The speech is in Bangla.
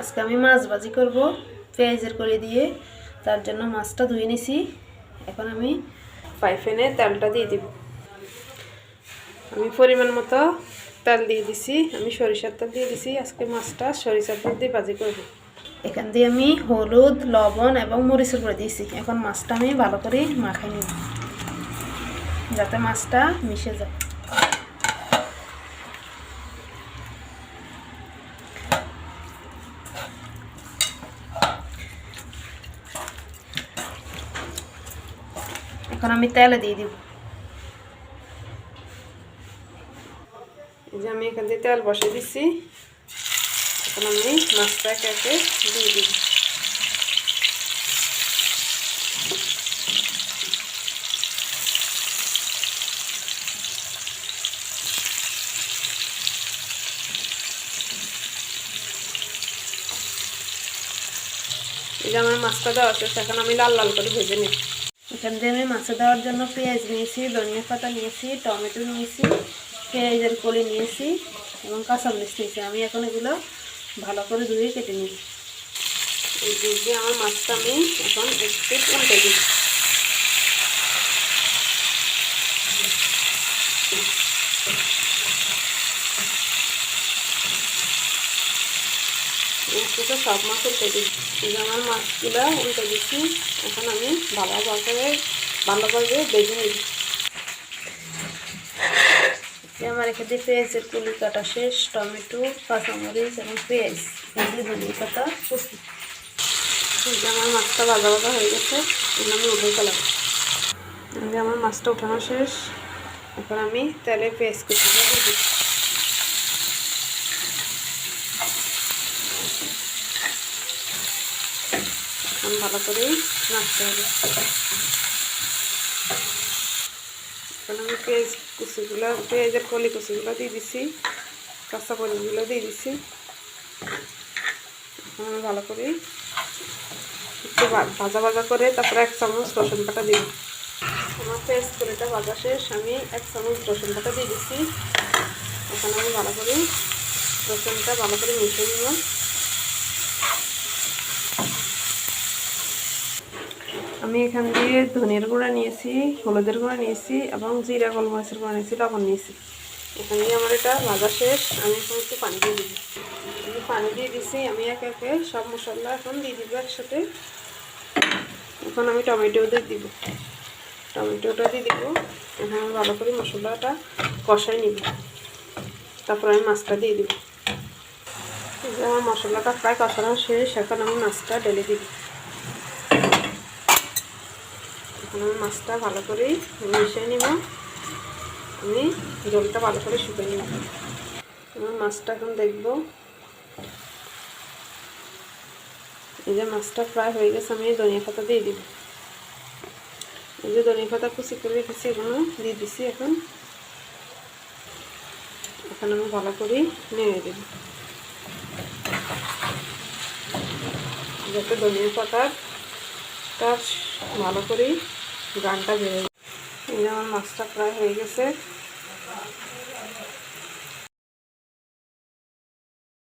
আজকে আমি মাছ ভাজি করব, পেঁয়াজের করে দিয়ে। তার জন্য মাছটা ধুয়ে নিছি। এখন আমি পাইফেনে তেলটা দিয়ে দিব। আমি পরিমাণ মতো তেল দিয়ে দিছি। আমি সরিষার তেল দিয়ে দিছি। আজকে মাছটা সরিষার তেল দিয়ে ভাজি করব। এখান দিয়ে আমি হলুদ, লবণ এবং মরিচের করে দিয়েছি। এখন মাছটা আমি ভালো করে মাখাই নিব। যাতে মাছটা মিশে যায়। এখন আমি তেলে দিয়ে দিব। এই যে আমি এখান দিয়ে তেল বসে দিচ্ছি এখন আমি মাছটা একে দিয়ে দিব। এই যে আমার মাছটা দেওয়া শেষ, এখন আমি লাল লাল করে ভেজে নিই এখান দিয়ে আমি মাছে দেওয়ার জন্য পেঁয়াজ নিয়েছি, ধনিয়া পাতা নিয়েছি, টমেটো নিয়েছি পেঁয়াজের কলি নিয়েছি এবং কাঁচামরিচ নিয়েছি। আমি এখন এগুলো ভালো করে ধুয়ে কেটে নিই এই দিয়ে আমার মাছটা আমি এখন একটু উল্টে দিই একটু সব মাছ উল্টে যে আমার মাছগুলো উল্টে দিচ্ছি এখন আমি ভালোভাবে ভালোভাবে বেজে নিই আমার এখানে পেঁয়াজের কুলি কাটা শেষ, টমেটো, কাঁচামরিচ এবং পেঁয়াজ পেঁয়াজের পাতা এই আমার মাছটা ভাজা ভাজা হয়ে গেছে আমি উঠে ফেলাম আমার মাছটা উঠানো শেষ, এখন আমি তেলে পেঁয়াজ কুচি দিয়ে ভালো করে নাড়তে হবে। এখন আমি পেঁয়াজ কুচিগুলো, পেঁয়াজের কলি কুচিগুলো দিয়ে দিছি, কাঁচা কলিগুলো দিয়ে দিছি। আমি ভালো করে একটু ভাজা ভাজা করে তারপরে এক চামচ রসুন বাটা দিই আমার পেঁয়াজ কলিটা ভাজা শেষ, আমি এক চামচ রসুন বাটা দিয়ে দিছি। এখন আমি ভালো করে রসুনটা ভালো করে মিশিয়ে নিব আমি এখান দিয়ে ধনের গুঁড়া নিয়েছি, হলুদের গুঁড়া নিয়েছি এবং জিরা গোলমরিচের গুঁড়া নিয়েছি, লবণ নিয়েছি। এখান দিয়ে আমার এটা ভাজা শেষ, আমি এখন একটু পানি দিয়ে দিই আমি পানি দিয়ে দিছি, আমি একে একে সব মশলা এখন দিয়ে দিব একসাথে। এখন আমি টমেটো দিয়ে দিব। টমেটোটা দিয়ে দিব, এখন আমি ভালো করে মশলাটা কষাই নিব। তারপর আমি মাছটা দিয়ে দিব। আমার মশলাটা প্রায় কষানো শেষ, এখন আমি মাছটা ঢেলে দিব। আমি মাছটা ভালো করে মিশিয়ে নিব। আমি জলটা ভালো করে শুকিয়ে নিব। আমার মাছটা এখন দেখব। এই যে মাছটা ফ্রাই হয়ে গেছে, আমি ধনিয়া পাতা দিয়ে দিব। এই যে ধনিয়া পাতা কুচি করে রেখেছি এগুলো দিয়ে দিছি এখন। এখন আমি ভালো করে নেড়ে দেব। যাতে ধনিয়া পাতার তার ভালো করে গানটা বেরোয়। এই আমার মাছটা প্রায় হয়ে গেছে।